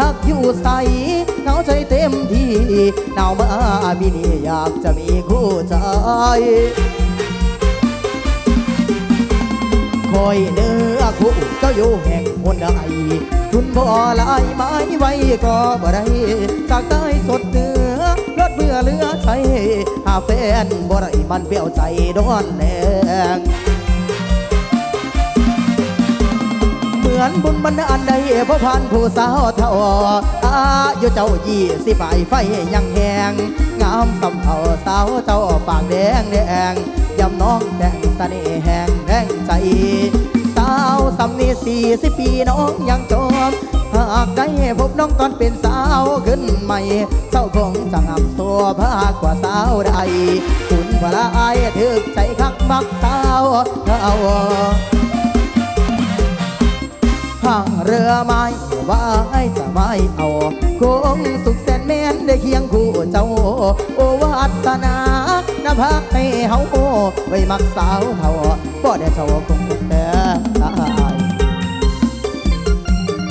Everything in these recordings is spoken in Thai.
หักอยู่ใสเขาใจเต็มที่หนาวมาบินี่อยากจะมีคู่ใจคอยเนื้อคู่เจ้าอยู่แห่งคนใดทุนบ่หลายไม้ไว้ก็บ่ได้จากใต้สดเหนือรถเมื่อเลือใช้หาแฟนบ่ได้มันเปี้ยวใจดอนแดง มือนบุญบันดาลใดพระพันผู้สาวเท่าอายุเจ้ายี่สิบปลายไฟยังแหงงามสำเภาสาวเจ้าปากแดงแดงยำน้องแดงตะเนแหงแรงใจสาวสำนีสี่สิบปีน้องยังจมหากได้พบน้องตอนเป็นสาวขึ้นใหม่เจ้าคงจะงามตัวภาคกว่าสาวใดคุณพละอายถึกใจคักมักสาวเทา ห่างเรือไม้ว่าไอ้จะไม่เอาคงสุขแสนแม่นได้เคียงคู่เจ้า โอวาสนานาพักให้เฮาโอไว้มักสาวเท่าบ่ได้เจ้าคงแต่ตาย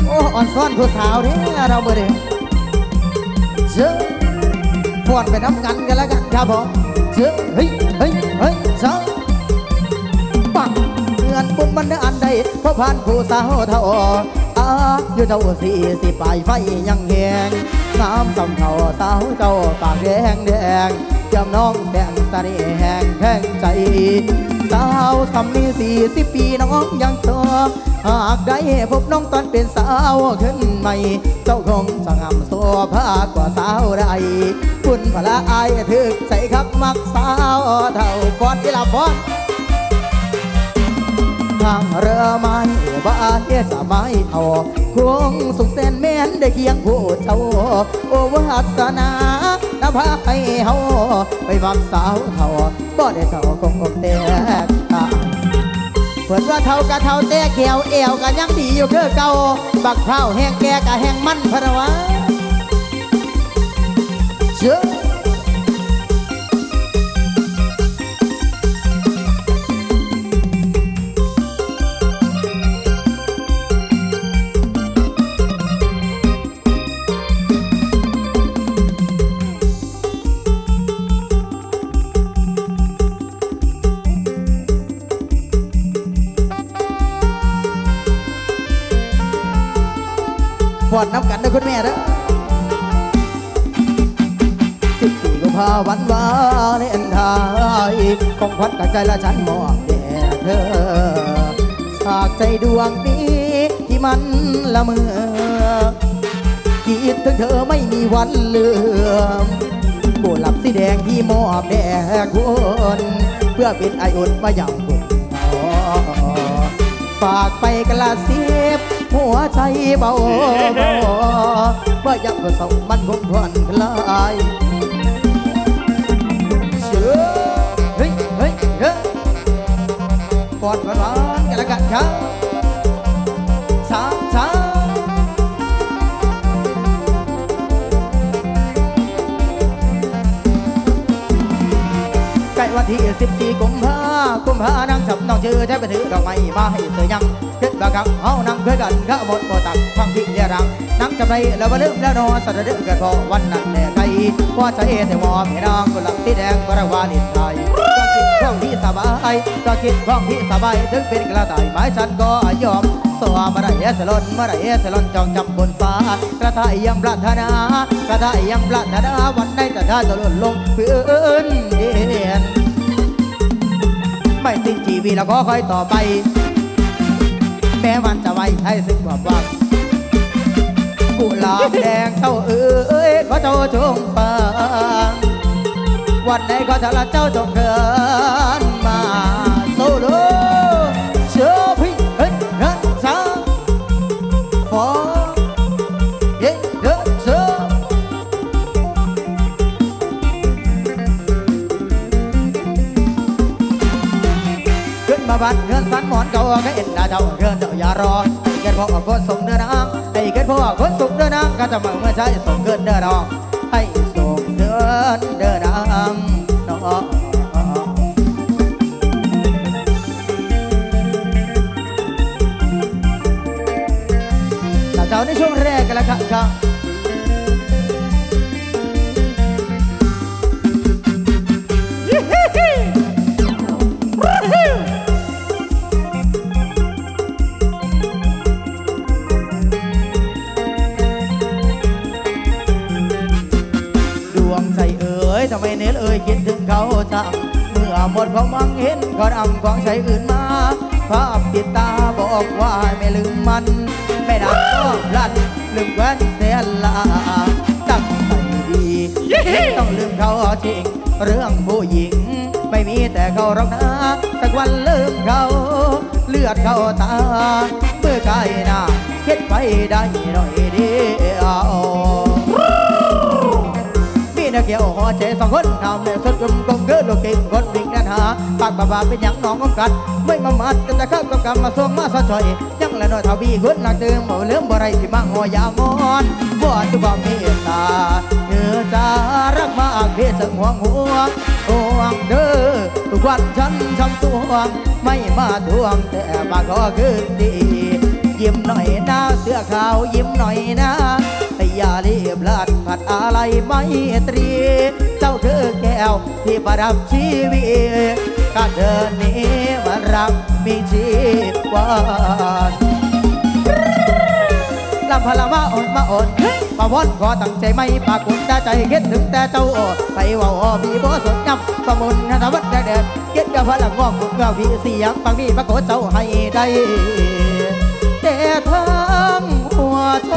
โอ้อ่อนซ้อนผู้สาวเนี่ยเราบ่ได้เชื่อฟอนไปน้ำกันกันแล้วกันครับผมเชื่อเฮ้ยเฮ้ยเฮ้ยเจ้า บุญมันได้อันใดเพราะผ่านผู้สาวเท่าอาอยู่เท่าสี่สิบปลายไฟยังแหงน้ำสำเท่าสาวเจ้าปากแดงแดงจำน้องแดงตานีแหงแห้งใจสาวสำนีสี่สิบปีน้องยังชอหากได้พบน้องตอนเป็นสาวขึ้นใหม่ เจ้าคงจะงามโซภากว่าสาวใดคุณพละอายถึกใจคักมักสาวเท่าฟอนที่ละฟอน ทางเรือไม้ว่าเฮ็ดจะไม่เอาคงสุขแสนแม่นได้เคียงผู้เจ้า โอวาสนานภาให้เฮาไปมักสาวเท่าบ่ได้เท่าคงอกแตกตาเพิ่นว่าเท่ากะเท่าแต่แขวเอวกะยังดีอยู่คือเก่าบักเผาแห้งแก่กะแห้งมันพะนะวะเชื่อ อนน้ำกันนะคุณแม่เด้อสิบสี่กุมภาวันวาเลนไทน์ของขวัญกับใจละฉันมอบแด่เธอฉากใจดวงนี้ที่มันละเมอคิดถึงเธอไม่มีวันลืมกุหลับสีแดงที่มอบแด่คุณเพื่อเป็นไออุ่นมาอย่างคุณฝากไปกระซิบ หัวใจเบาเบาว่าอยากก็ส่งมันคงผ่อนคลายเชื่อเฮ้ยเฮ้ยเฮ้ยกอดร้อนกันละกันครับ ใกล้วันที่กุมภากุมภานางสำนองชื่อใช้ไปถือดอกไม้มาให้เสือยังเด็ดบางครั้งเอานั่งเคยกันข้าหมดโปตักฟังที่เรียรังนั่งจำไรแล้วมาลืมแล้วนอนสัตว์เดือดเกิดพอวันนั้นแน่ไกลว่าใจแต่มอบให้นางกุหลาบสีแดงบราวาลินไทยก็คิดของที่สบายก็คิดของที่สบายถึงเป็นกระต่ายไม้ฉันก็ยอมสวามื่อไรเอสลนมื่อไรเอสลนจองจำบนฟ้ากระต่ายยังปรารถนากระต่ายยังปรารถนาวันใดแต่ถ้าจะล่นลงพื้นดิน ไม่สิ้นชีวิตแล้วก็ค่อยต่อไป แม้วันจะไว้ให้สิ้นความหวังกุหลาบแดงเจ้าเอ้ยขอเจ้าจงฟังวันไหนก็จะละเจ้าจงเกิด ก็เอ็นดาเจ้าเรื่อนเจ้าอย่ารอไอ้เกิดพ่อคนส่งเดินนางไอ้เกิดพ่อคนส่งเดินนางก็จะมาเมื่อใช้ส่งเกินเดินนองให้ส่งเดินเดินนางน้องแต่เจ้าในช่วงแรกกันละครับ มื่อหมดความหวังเห็นก็นำของใช้อื่นมาภาพติดตาบอกว่าไม่ลืมมัน ไม่นานก็พลันลืมแว่นเสียละตั้งใจดีต้องลืมเขาจริง เรื่องผู้หญิง ไม่มีแต่เขาหรอกนะสักวันลืมเขา เลือดเขาตาเมื่อกายหน้าคิดไปได้หน่อยเดียวมี นักเกี่ยวหัวใจสองคนทำแต่สุดกลมกลมเกิดลูกติงคนวิ่งนั่นหาปากบาบาเป็นอย่างน้องของกันไม่มามัดกันแต่ข้าก็กำมาส่งมาสะชอยยังละน้อยเท่าบีคนหลักเดิมบ่เลื่อมบ่ไรที่มังหัวยามอนบ่จะบอกมตตาเธอจะรักมากเพียสังห่วงห่วงห่วงเด้อทุกวันฉันช้ำสวงไม่มาทวงแต่มาขอคืนดียิ้มหน่อยนะเสื้อขาวยิ้มหน่อยนะ อย่ารีบลาดผัดอะไรไม่ตรี เจ้าคือแก้วที่ประดับชีวิตการเดินนี้มันรักมีชีวาลำพลามาอ่อนมาอ่อนมาวนขอตั้งใจไม่ปากกุนแต่ใจคิดถึงแต่เจ้าไปว่าพี่บ่สนยำประมุนนะวัดแดดเก็ดกับพลังงอกบุกเงาพี่เสียงฟังพี่ปรากฏเจ้าให้ได้แต่ทั้งหัว ใจ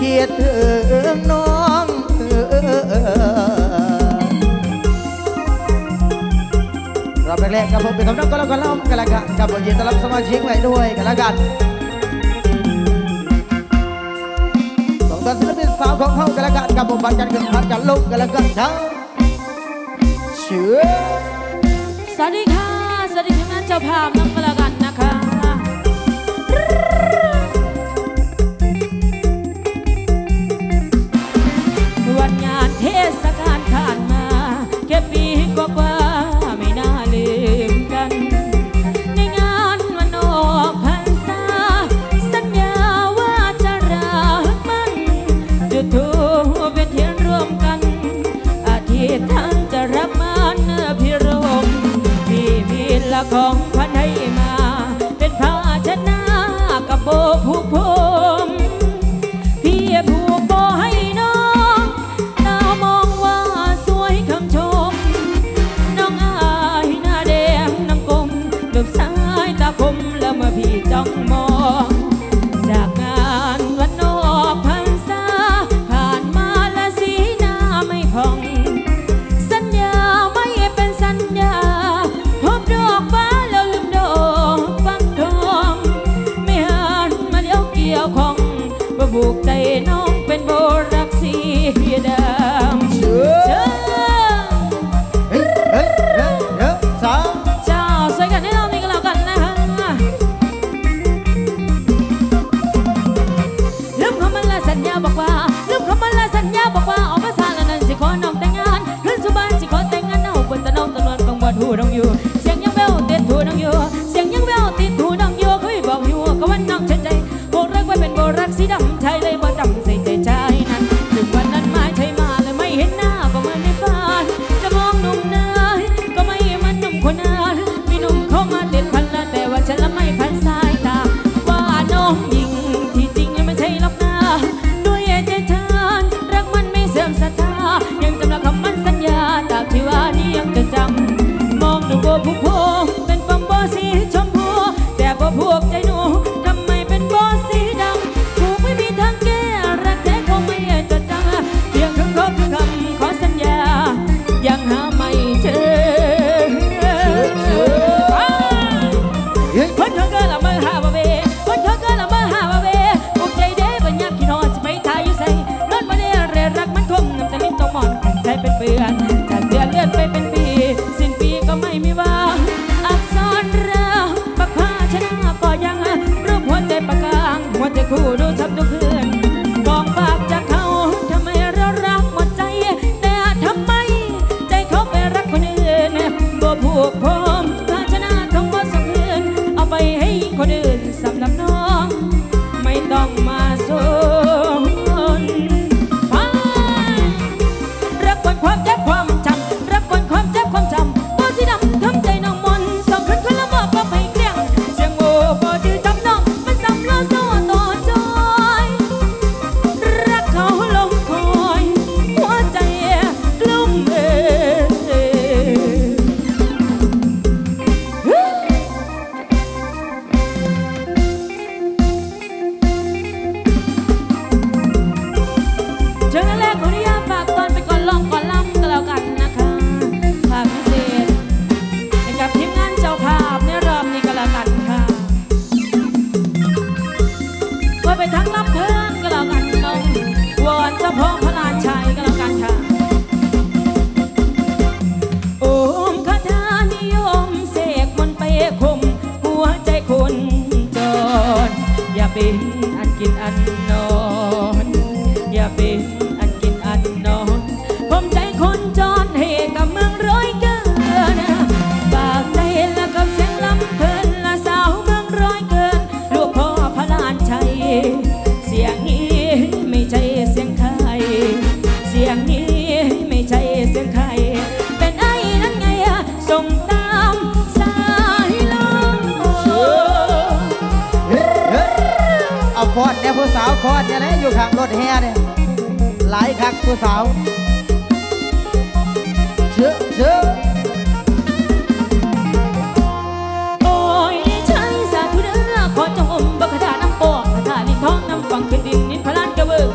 คิดถึงน้องรอบแรกๆกับผมเป็นคำนับก็แล้วกันแล้วกันละกันกับผมยินดีต้อนรับสมาชิกใหม่ด้วยกันละกันส่งตัวศิลปินสาวของเขากันละกันกับผมบันกันขึ้นพันกันลงกันละกันทั้งเชื่อสวัสดีค่ะสวัสดีทีมงานเจ้าภาพน้อ วติด ถแห่เนี่ยหลายคักผู้สาวเชื่อเชื่อโอยใช้สาธุเด้อขอจงอมบกขดาน้ำปอกขดาลิ้นท้องน้ำฟังเป็นดินนินพลานกระเบื้อ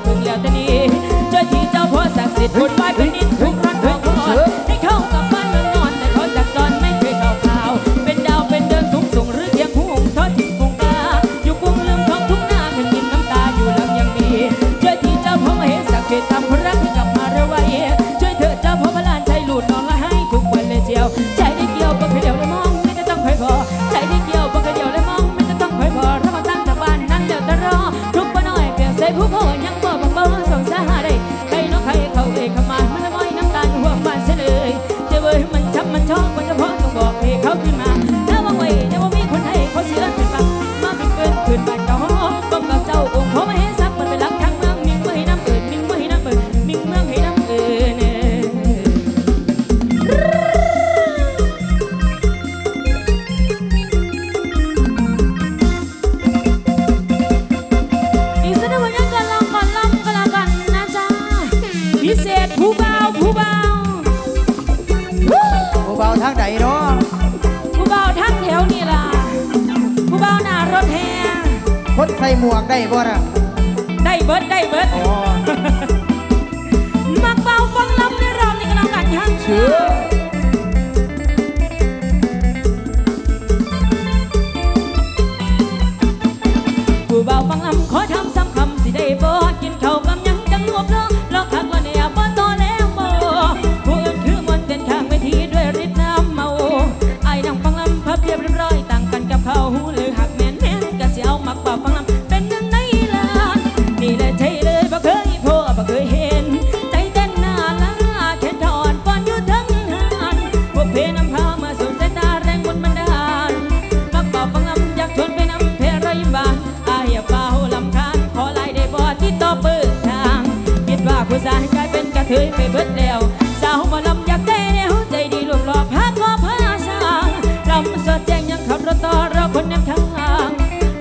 No. ได้บ่ละได้เบิดได้เบิดอ๋อมักเบาฟังลำในรอบนี้ก็แล้วกันฮะเชื่อผู้เบาฟังลำขอทำซ้ำคำสิได้บ่กินข้าวกำยังจังลวบเเคยไปเบิดแล้วสาวมาลำอยากได้แนวใจดีหลบหลอบพักพอพาสางลำสดแจ้งยังขับรถต่อรอคนนำทาง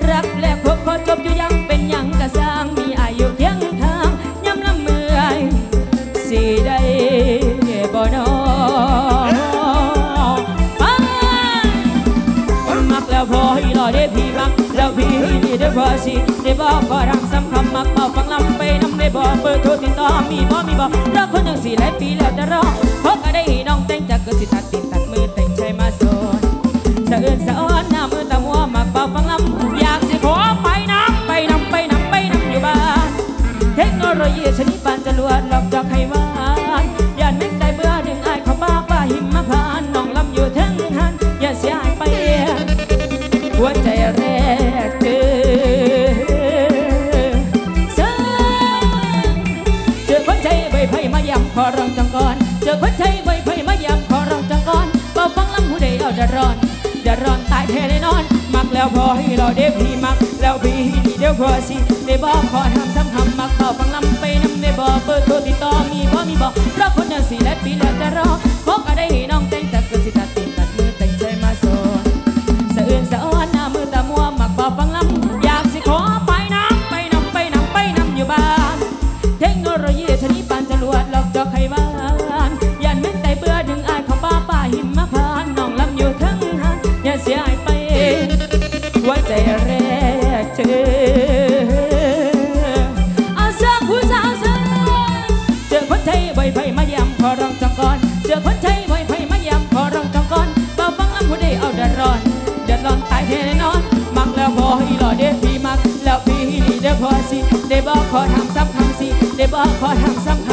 รักแลกพบพอจบอยู่ยังเป็นยังกระสร้างมีอายุเที่ยงทางย้ำลำเมื่อยสีได้บ่นอฟังมักแล้วพอให้รอได้พี่บังแล้วพี่ให้ได้พอสิได้บอกพอรังส แล้วพอให้เราเด็กพี่มัก แล้วพี่เดี๋ยวพอสิได้บอกขอทำซ้ำทำมักเป่าฟังลำไปน้ำในบอกเปิดตัวติดต่อมีบ่มีบอก สิได้บอกขอถามซ้ำคำสิได้บอกขอถามซ้ำ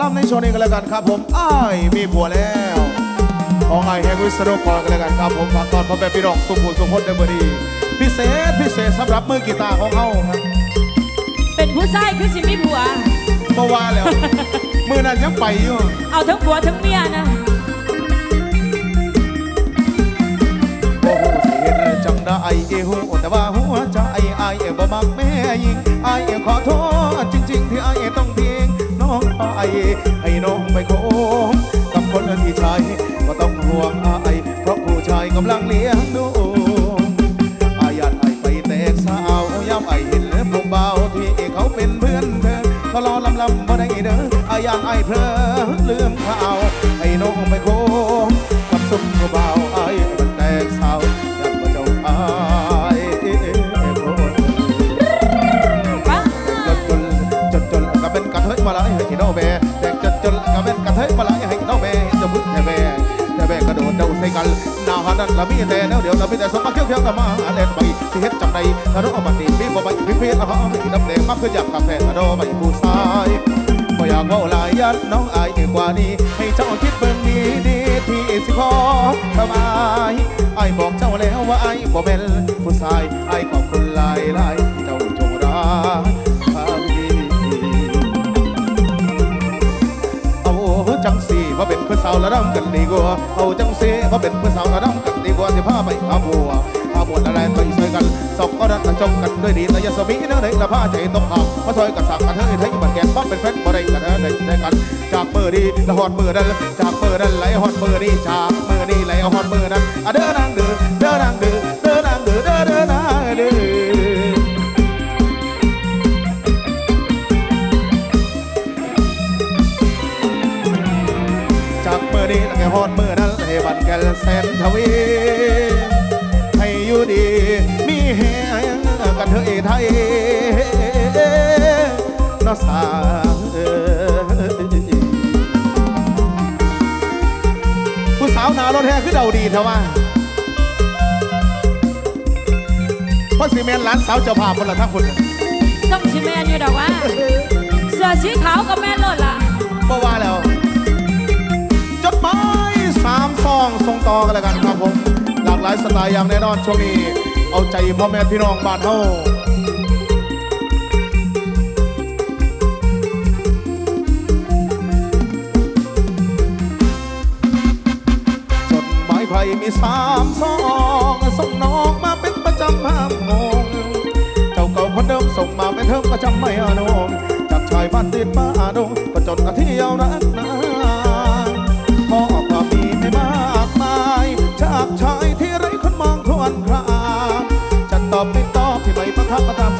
ลองก่อนล่ำในโชว์นี้กันแล้วกันครับผมอ้ายมีผัวแล้วของไอ้แฮงวิสโดกรกันแล้วกันครับผมฝากตอนพ่อแม่พี่น้องสุขุมสุขพจน์ในบดี พิเศษพิเศษสำหรับมือกีตาร์ของเขาครับเป็นผู้ชายคือสิมีผัวเมื่อวานแล้ว มือนั้นยังไปอยู่เอาทั้งผัวทั้งเมียนะโอ้โหสิเห็นจังได้เอหูแต่ว่าหัวใจไอ้ายบ่มักแม่ยิงไอ้ายขอโทษจริง ๆ ที่ไอ้ายต้องทิ้งน้ องไปให้น้องไปโคมกับคนที่ใช่ก็ต้องห่วงไอ้ายเพราะผู้ชายกำลังเลี้ยงดูอายานไอไปแตกสาวย้ำไอเห็นผู้เบาที่เขาเป็นเพื่อนเธอทะเลาะลำลำบ่ได้เด้ออายานไอ้ายเพลอลืมข่าวให้น้องไปโคมกับซุ่มเบา นั้นละมีแต่แนวเดียวละมีแต่สมมาเขี้ยวเขี้ยวกันมาเล่นไปสิเฮ็ดจังใดถ้าน้องเอาบัดนี้พี่บ่ไปพี่พี่ละฮะมีน้ำแดงมากขึ้นอยากกาแฟถ้าน้อไปผู้ชายบ่อยากเว่าหลายยันน้องอายกว่านี้ให้เจ้าคิดเบิ่งดีดีที่สิขอทำไมไอ้ายบอกเจ้าแล้วว่าไอ้ายบ่เป็นผู้ชายไอ้ายขอบคุณหลายหลายที่เจ้าจงรักภักดีเอาจังสีว่าเป็นเพื่อนสาวระดับกันดีกว่าเอาจังสีว่าเป็นเพื่อนสาวระดั บกันดีกว่าสิพาไปอาบัวอาบัวอะไรไปช่วยกันสองก็รักกันจมกันด้วยดีแต่ยาสมีเนื้อไหนละผ้าใจตกหอกมาช่วยกันสั่งกันเฮ้ยไทยบันแกนบ้าเป็นแฟนบ่ได้กันเฮ้ได้กัน จากมือดีละหอดมือนั้นจากมือนั้นไหลหอดมือนี่จากมือนี่ไหลหอดมือนั้นอะเด้อนางเด้อเด้อนางเด้อ นแกนแสนทวีให้อยู่ดี มีแหงกันเถอะเอไทยนอสาวเอ้ยผู้สาวหนารถแห่คือเดาดีเถอะว่าเพราะสีเมนร้านสาวเจ้าภาพคนละทั้งคนต้องชิแมนอยู่ดอกว่า เสื้อสีขาวกับแม่นโลดล่ะก็ว่าแล้ว องส่งต่อกันแล้วกันครับผม หลากหลายสไตล์อย่างแน่นอนช่วงนี้ เอาใจพ่อแม่พี่น้องบ้านเฮาจดหมายไผ่มีสามซองส่งน้องมาเป็นประจำห้ามงงเจ้าเก่าคนเดิมส่งมาเป็นเทอมประจำไม่อานงจากชายบ้านติดมาอาดงก็จนอาที่ยวนักนาา